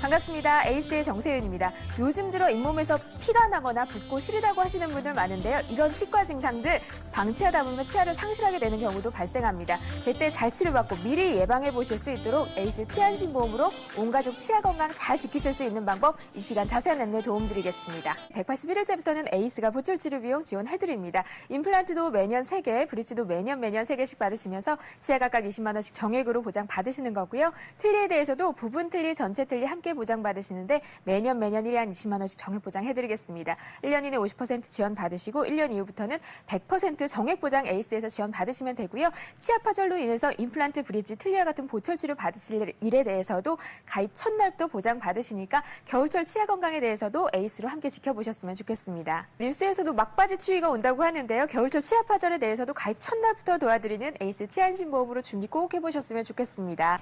반갑습니다. 에이스의 정세윤입니다. 요즘 들어 잇몸에서 피가 나거나 붓고 시리다고 하시는 분들 많은데요. 이런 치과 증상들 방치하다 보면 치아를 상실하게 되는 경우도 발생합니다. 제때 잘 치료받고 미리 예방해 보실 수 있도록 에이스 치안신 보험으로 온 가족 치아 건강 잘 지키실 수 있는 방법 이 시간 자세한 안내 도움드리겠습니다. 181일째부터는 에이스가 보철 치료 비용 지원해 드립니다. 임플란트도 매년 3개, 브릿지도 매년 매년 3개씩 받으시면서 치아 각각 20만 원씩 정액으로 보장 받으시는 거고요. 틀니에 대해서도 부분 틀니, 전체 틀니 함께 보장 받으시는데 매년 매년 1회 한 20만 원씩 정액 보장해드리겠습니다. 1년 이내 50% 지원 받으시고 1년 이후부터는 100% 정액 보장 에이스에서 지원 받으시면 되고요. 치아 파절로 인해서 임플란트, 브릿지, 틀니와 같은 보철 치료 받으실 일에 대해서도 가입 첫날부터 보장 받으시니까 겨울철 치아 건강에 대해서도 에이스로 함께 지켜보셨으면 좋겠습니다. 뉴스에서도 막바지 추위가 온다고 하는데요. 겨울철 치아 파절에 대해서도 가입 첫날부터 도와드리는 에이스 치안신보험으로 준비 꼭 해보셨으면 좋겠습니다.